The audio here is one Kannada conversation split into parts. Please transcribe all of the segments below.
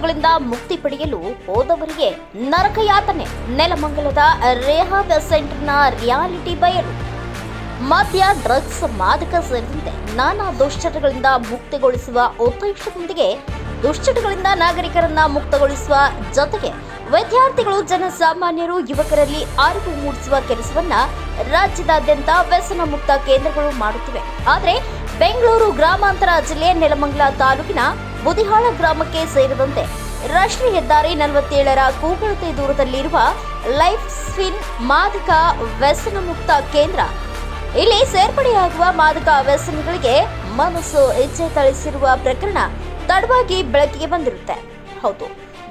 ಮುಕ್ತಗಳಿಂದ ಮುಕ್ತಿ ಪಡೆಯಲು ಹೋದವರಿಗೆ ನರಕಯಾತನೆ. ನೆಲಮಂಗಲದ ರೇಹಾಬ್ ಸೆಂಟರ್ನ ರಿಯಾಲಿಟಿ ಬಯಲು. ಮದ್ಯ ಡ್ರಗ್ಸ್ ಮಾದಕ ಸೇರಿದಂತೆ ನಾನಾ ದುಶ್ಚಟಗಳಿಂದ ಮುಕ್ತಿಗೊಳಿಸುವ ಉದ್ದೇಶದೊಂದಿಗೆ ದುಶ್ಚಟಗಳಿಂದ ನಾಗರಿಕರನ್ನ ಮುಕ್ತಗೊಳಿಸುವ ಜೊತೆಗೆ ವಿದ್ಯಾರ್ಥಿಗಳು, ಜನಸಾಮಾನ್ಯರು, ಯುವಕರಲ್ಲಿ ಅರಿವು ಮೂಡಿಸುವ ಕೆಲಸವನ್ನ ರಾಜ್ಯದಾದ್ಯಂತ ವ್ಯಸನ ಮುಕ್ತ ಕೇಂದ್ರಗಳು ಮಾಡುತ್ತಿವೆ. ಆದರೆ ಬೆಂಗಳೂರು ಗ್ರಾಮಾಂತರ ಜಿಲ್ಲೆಯ ನೆಲಮಂಗಲ ತಾಲೂಕಿನ ಬುದಿಹಾಳ ಗ್ರಾಮಕ್ಕೆ ಸೇರಿದಂತೆ ರಾಷ್ಟ್ರೀಯ ಹೆದ್ದಾರಿ ನಲವತ್ತೇಳರ ಕೂಗಳತೆ ದೂರದಲ್ಲಿರುವ ಲೈಫ್ ಸ್ವಿನ್ ಮಾದಕ ವ್ಯಸನ ಮುಕ್ತ ಕೇಂದ್ರ. ಇಲ್ಲಿ ಸೇರ್ಪಡೆಯಾಗುವ ಮಾದಕ ವ್ಯಸನಗಳಿಗೆ ಮನಸ್ಸು ಇಚ್ಛೆ ತಳಿಸಿರುವ ಪ್ರಕರಣ ತಡವಾಗಿ ಬೆಳಕಿಗೆ ಬಂದಿರುತ್ತೆ. ಹೌದು,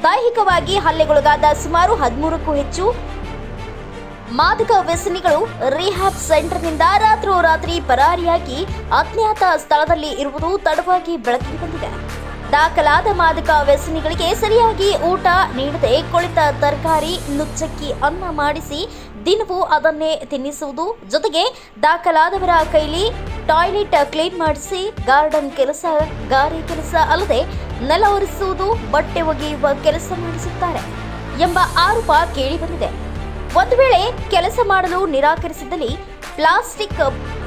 ದೈಹಿಕವಾಗಿ ಹಲ್ಲೆಗೊಳಗಾದ ಸುಮಾರು ಹದಿಮೂರಕ್ಕೂ ಹೆಚ್ಚು ಮಾದಕ ವ್ಯಸನಿಗಳು ರಿಹ್ಯಾಬ್ ಸೆಂಟರ್ನಿಂದ ರಾತ್ರೋರಾತ್ರಿ ಪರಾರಿಯಾಗಿ ಅಜ್ಞಾತ ಸ್ಥಳದಲ್ಲಿ ಇರುವುದು ತಡವಾಗಿ ಬೆಳಕಿಗೆ ಬಂದಿದೆ. ದಾಖಲಾದ ಮಾದಕ ವ್ಯಸನಿಗಳಿಗೆ ಸರಿಯಾಗಿ ಊಟ ನೀಡದೆ ಕೊಳಿತ ತರಕಾರಿ, ನುಚ್ಚಕ್ಕಿ ಅನ್ನ ಮಾಡಿಸಿ ದಿನವೂ ಅದನ್ನೇ ತಿನ್ನಿಸುವುದು. ಜೊತೆಗೆ ದಾಖಲಾದವರ ಕೈಲಿ ಟಾಯ್ಲೆಟ್ ಕ್ಲೀನ್ ಮಾಡಿಸಿ ಗಾರ್ಡನ್ ಕೆಲಸ, ಗಾರಿ ಕೆಲಸ ಅಲ್ಲದೆ ನೆಲ ಒರೆಸುವುದು ಬಟ್ಟೆ ಒಗೆಯುವ ಕೆಲಸ ಮಾಡಿಸುತ್ತಾರೆ ಎಂಬ ಆರೋಪ ಕೇಳಿಬಂದಿದೆ. ಒಂದು ವೇಳೆ ಕೆಲಸ ಮಾಡಲು ನಿರಾಕರಿಸಿದಲ್ಲಿ ಪ್ಲಾಸ್ಟಿಕ್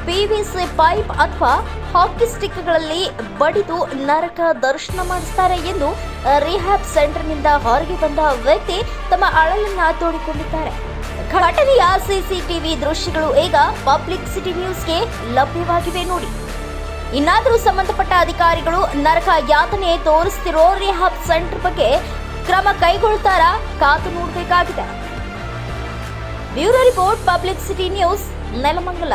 ಪಿವಿಸಿ ಪೈಪ್ ಅಥವಾ ಹಾಕಿ ಸ್ಟಿಕ್ಗಳಲ್ಲಿ ಬಡಿದು ನರಕ ದರ್ಶನ ಮಾಡಿಸ್ತಾರೆ ಎಂದು ರಿಹ್ಯಾಬ್ ಸೆಂಟರ್ನಿಂದ ಹೊರಗೆ ಬಂದ ವ್ಯಕ್ತಿ ತಮ್ಮ ಅಳಲನ್ನ ತೋಡಿಕೊಂಡಿದ್ದಾರೆ. ಘಟನೆಯ ಸಿಸಿಟಿವಿ ದೃಶ್ಯಗಳು ಈಗ ಪಬ್ಲಿಕ್ ಸಿಟಿ ನ್ಯೂಸ್ಗೆ ಲಭ್ಯವಾಗಿವೆ ನೋಡಿ. ಇನ್ನಾದರೂ ಸಂಬಂಧಪಟ್ಟ ಅಧಿಕಾರಿಗಳು ನರಕ ಯಾತನೆ ತೋರಿಸ್ತಿರೋ ರಿಹ್ಯಾಬ್ ಸೆಂಟರ್ ಬಗ್ಗೆ ಕ್ರಮ ಕೈಗೊಳ್ತಾರ ಕಾತು ನೋಡಬೇಕಾಗಿದೆ. Bureau report public city news Nelamangala.